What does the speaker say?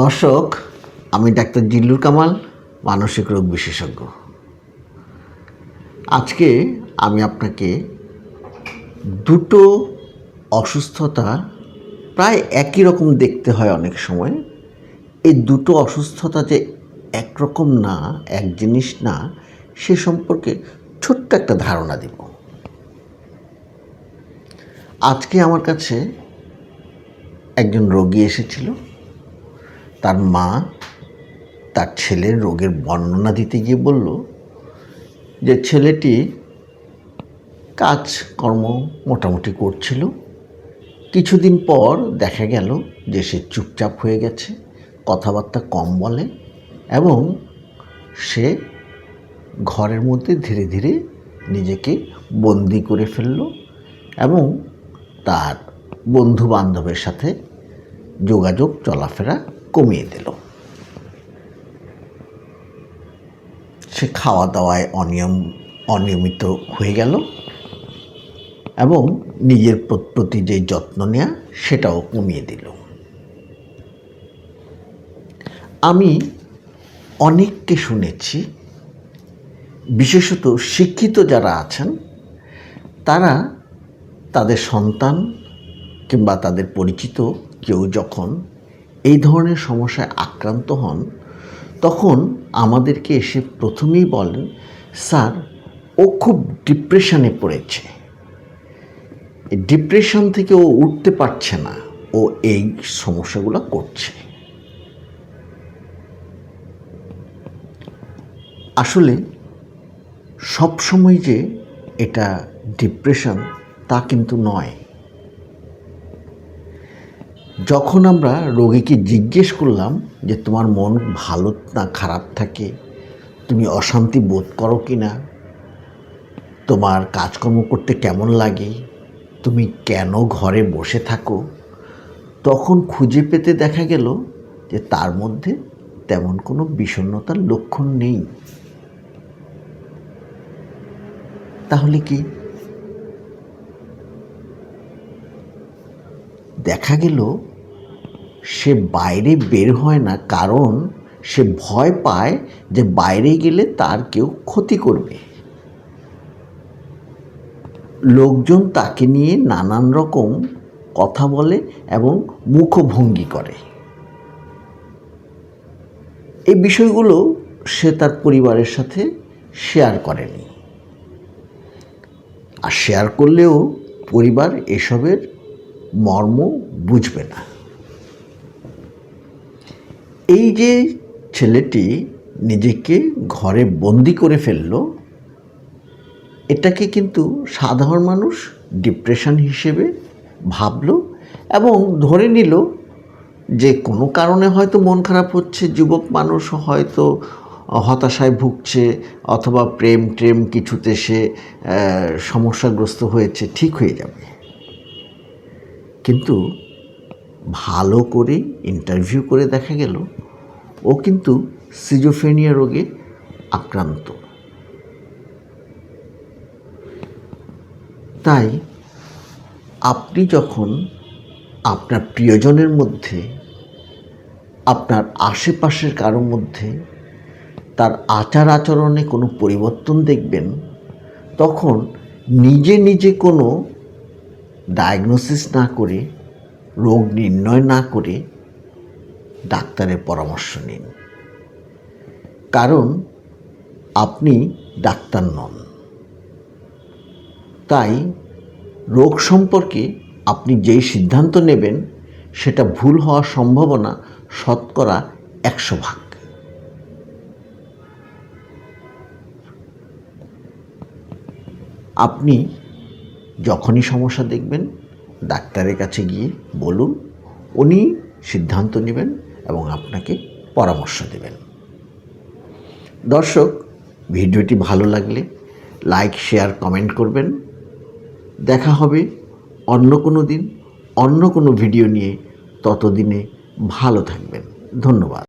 দর্শক, আমি ডাক্তার জিল্লুর কামাল, মানসিক রোগ বিশেষজ্ঞ। আজকে আমি আপনাকে দুটো অসুস্থতা প্রায় একই রকম দেখতে হয় অনেক সময়। এই দুটো অসুস্থতা যে একরকম না, এক জিনিস না, সে সম্পর্কে ছোট্ট একটা ধারণা দিব। আজকে আমার কাছে একজন রোগী এসেছিল। তার মা তার ছেলের রোগের বর্ণনা দিতে গিয়ে বলল যে ছেলেটি কাজকর্ম মোটামুটি করছিল। কিছুদিন পর দেখা গেল যে সে চুপচাপ হয়ে গেছে, কথাবার্তা কম বলে এবং সে ঘরের মধ্যে ধীরে ধীরে নিজেকে বন্দি করে ফেলল এবং তার বন্ধু বান্ধবের সাথে যোগাযোগ, চলাফেরা কমিয়ে দিল। সে খাওয়া দাওয়ায় অনিয়ম, অনিয়মিত হয়ে গেল এবং নিজের প্রতি যে যত্ন নেওয়া সেটাও কমিয়ে দিল। আমি অনেককে শুনেছি, বিশেষত শিক্ষিত যারা আছেন, তারা তাদের সন্তান কিংবা তাদের পরিচিত কেউ যখন এই ধরনের সমস্যায় আক্রান্ত হন, তখন আমাদেরকে এসে প্রথমেই বলেন, স্যার, ও খুব ডিপ্রেশনে পড়েছে। ডিপ্রেশন থেকে ও উঠতে পারছে না। ও এই সমস্যাগুলো করছে। আসলে সব সময় যে এটা ডিপ্রেশন তা কিন্তু নয়। যখন আমরা রোগীকে জিজ্ঞেস করলাম যে তোমার মন ভালো না খারাপ থাকে, তুমি অশান্তি বোধ করো কি না, তোমার কাজকর্ম করতে কেমন লাগে, তুমি কেন ঘরে বসে থাকো, তখন খুঁজে পেতে দেখা গেল যে তার মধ্যে তেমন কোনো বিষণ্ণতার লক্ষণ নেই। তাহলে কি? দেখা গেল সে বাইরে বের হয় না, কারণ সে ভয় পায় যে বাইরে গেলে তার কেউ ক্ষতি করবে। লোকজন তাকে নিয়ে নানান রকম কথা বলে এবং মুখভঙ্গি করে। এই বিষয়গুলো সে তার পরিবারের সাথে শেয়ার করেনি। আর শেয়ার করলেও পরিবার এসবের মর্ম বুঝবে না। এই যে ছেলেটি নিজেকে ঘরে বন্দি করে ফেলল, এটাকে কিন্তু সাধারণ মানুষ ডিপ্রেশন হিসেবে ভাবল এবং ধরে নিল যে কোনো কারণে হয়তো মন খারাপ হচ্ছে, যুবক মানুষ হয়তো হতাশায় ভুগছে অথবা প্রেম ট্রেম কিছুতে সে সমস্যাগ্রস্ত হয়েছে, ঠিক হয়ে যাবে। কিন্তু ভালো করে ইন্টারভিউ করে দেখা গেল, ও কিন্তু সিজোফেনিয়া রোগে আক্রান্ত। তাই আপনি যখন আপনার প্রিয়জনের মধ্যে, আপনার আশেপাশের কারও মধ্যে তার আচার আচরণে কোনো পরিবর্তন দেখবেন, তখন নিজে নিজে কোনো ডায়াগনোসিস না করে রোগ নির্ণয় না করে ডাক্তারের পরামর্শ নিন। কারণ আপনি ডাক্তার নন। তাই রোগ সম্পর্কে আপনি যেই সিদ্ধান্ত নেবেন, সেটা ভুল হওয়ার সম্ভাবনা শতকরা একশো ভাগ। আপনি যখনই সমস্যা দেখবেন ডাক্তারের কাছে গিয়ে বলুন, উনি সিদ্ধান্ত নেবেন এবং আপনাকে পরামর্শ দেবেন। দর্শক, ভিডিওটি ভালো লাগলে লাইক, শেয়ার, কমেন্ট করবেন। দেখা হবে অন্য কোনো দিন, অন্য কোনো ভিডিও নিয়ে। ততদিনে ভালো থাকবেন। ধন্যবাদ।